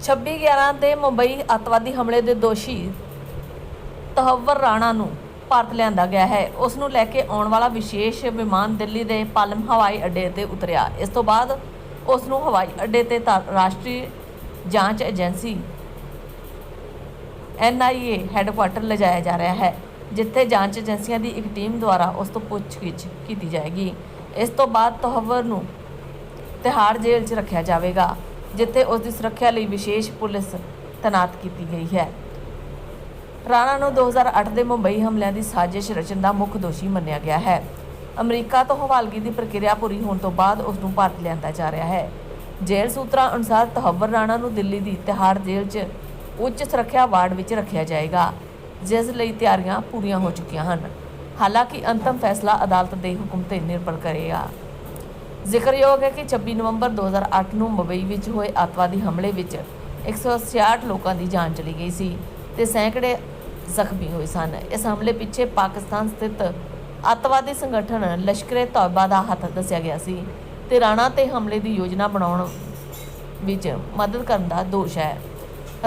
26/11 ਦੇ ਮੁੰਬਈ ਅੱਤਵਾਦੀ ਹਮਲੇ ਦੇ ਦੋਸ਼ੀ ਤਹਵਰ ਰਾਣਾ ਨੂੰ ਭਾਰਤ ਲਿਆਂਦਾ ਗਿਆ ਹੈ। ਉਸ ਨੂੰ ਲੈ ਕੇ ਆਉਣ ਵਾਲਾ ਵਿਸ਼ੇਸ਼ ਵਿਮਾਨ ਦਿੱਲੀ ਦੇ ਪਾਲਮ ਹਵਾਈ ਅੱਡੇ ਤੇ ਉਤਰਿਆ। ਇਸ ਤੋਂ ਬਾਅਦ ਉਸ ਨੂੰ ਹਵਾਈ ਅੱਡੇ ਤੇ ਤਾ- ਰਾਸ਼ਟਰੀ ਜਾਂਚ ਏਜੰਸੀ ਐਨਆਈਏ ਹੈੱਡਕੁਆਟਰ ਲਿਜਾਇਆ ਜਾ ਰਿਹਾ ਹੈ, ਜਿੱਥੇ ਜਾਂਚ ਏਜੰਸੀਆਂ ਦੀ ਇੱਕ ਟੀਮ ਦੁਆਰਾ ਉਸ ਤੋਂ ਪੁੱਛਗਿੱਛ ਕੀਤੀ ਜਾਏਗੀ। ਇਸ ਤੋਂ ਬਾਅਦ ਤਹਵਰ ਨੂੰ ਤਿਹਾੜ ਜੇਲ੍ਹ 'ਚ ਰੱਖਿਆ ਜਾਵੇਗਾ। ਜਿੱਥੇ ਉਸ ਦੀ ਸੁਰੱਖਿਆ ਲਈ ਵਿਸ਼ੇਸ਼ ਪੁਲਿਸ ਤੈਨਾਤ ਕੀਤੀ ਗਈ ਹੈ। ਰਾਣਾ ਨੂੰ 2008 ਦੇ ਮੁੰਬਈ ਹਮਲਿਆਂ ਦੀ ਸਾਜ਼ਿਸ਼ ਰਚਨ ਦਾ ਮੁੱਖ ਦੋਸ਼ੀ ਮੰਨਿਆ ਗਿਆ ਹੈ। ਅਮਰੀਕਾ ਤੋਂ ਹਵਾਲਗੀ ਦੀ ਪ੍ਰਕਿਰਿਆ ਪੂਰੀ ਹੋਣ ਤੋਂ ਬਾਅਦ ਉਸ ਨੂੰ ਭਾਰਤ ਲਿਆਂਦਾ ਜਾ ਰਿਹਾ ਹੈ। ਜੇਲ੍ਹ ਸੂਤਰਾਂ ਅਨੁਸਾਰ ਤਹਵਰ ਰਾਣਾ ਨੂੰ ਦਿੱਲੀ ਦੀ ਤਿਹਾੜ ਜੇਲ੍ਹ 'ਚ ਉੱਚ ਸੁਰੱਖਿਆ ਵਾਰਡ ਵਿੱਚ ਰੱਖਿਆ ਜਾਏਗਾ, ਜਿਸ ਲਈ ਤਿਆਰੀਆਂ ਪੂਰੀਆਂ ਹੋ ਚੁੱਕੀਆਂ ਹਨ। ਹਾਲਾਂਕਿ ਅੰਤਮ ਫੈਸਲਾ ਅਦਾਲਤ ਦੇ ਹੁਕਮ ਤੇ ਨਿਰਭਰ ਕਰੇਗਾ। ਜ਼ਿਕਰਯੋਗ ਹੈ ਕਿ 26 ਨਵੰਬਰ 2008 ਨੂੰ ਮੁੰਬਈ ਵਿੱਚ ਹੋਏ ਅੱਤਵਾਦੀ ਹਮਲੇ ਵਿੱਚ 166 ਲੋਕਾਂ ਦੀ ਜਾਨ ਚਲੀ ਗਈ ਸੀ ਤੇ ਸੈਂਕੜੇ ਜ਼ਖਮੀ ਹੋਏ ਸਨ। ਇਸ ਹਮਲੇ ਪਿੱਛੇ ਪਾਕਿਸਤਾਨ ਸਥਿਤ ਅੱਤਵਾਦੀ ਸੰਗਠਨ ਲਸ਼ਕਰੇ ਤੌਬਾ ਦਾ ਹੱਥ ਦੱਸਿਆ ਗਿਆ ਸੀ ਤੇ ਰਾਣਾ ਤੇ ਹਮਲੇ ਦੀ ਯੋਜਨਾ ਬਣਾਉਣ ਵਿੱਚ ਮਦਦ ਕਰਨ ਦਾ ਦੋਸ਼ ਹੈ।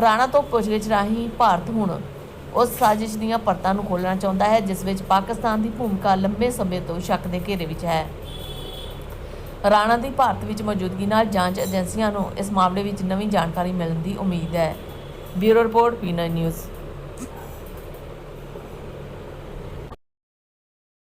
ਰਾਣਾ ਤੋਂ ਪੁੱਛਗਿੱਛ ਰਾਹੀਂ ਭਾਰਤ ਹੁਣ ਉਸ ਸਾਜ਼ਿਸ਼ ਦੀਆਂ ਪਰਤਾਂ ਨੂੰ ਖੋਲ੍ਹਣਾ ਚਾਹੁੰਦਾ ਹੈ, ਜਿਸ ਵਿੱਚ ਪਾਕਿਸਤਾਨ ਦੀ ਭੂਮਿਕਾ ਲੰਬੇ ਸਮੇਂ ਤੋਂ ਸ਼ੱਕ ਦੇ ਘੇਰੇ ਵਿੱਚ ਹੈ। ਰਾਣਾ ਦੀ ਭਾਰਤ ਵਿੱਚ ਮੌਜੂਦਗੀ ਨਾਲ ਜਾਂਚ ਏਜੰਸੀਆਂ ਨੂੰ ਇਸ ਮਾਮਲੇ ਵਿੱਚ ਨਵੀਂ ਜਾਣਕਾਰੀ ਮਿਲਣ ਦੀ ਉਮੀਦ ਹੈ। ਬਿਊਰੋ ਰਿਪੋਰਟ ਪੀਨਾ ਨਿਊਜ਼।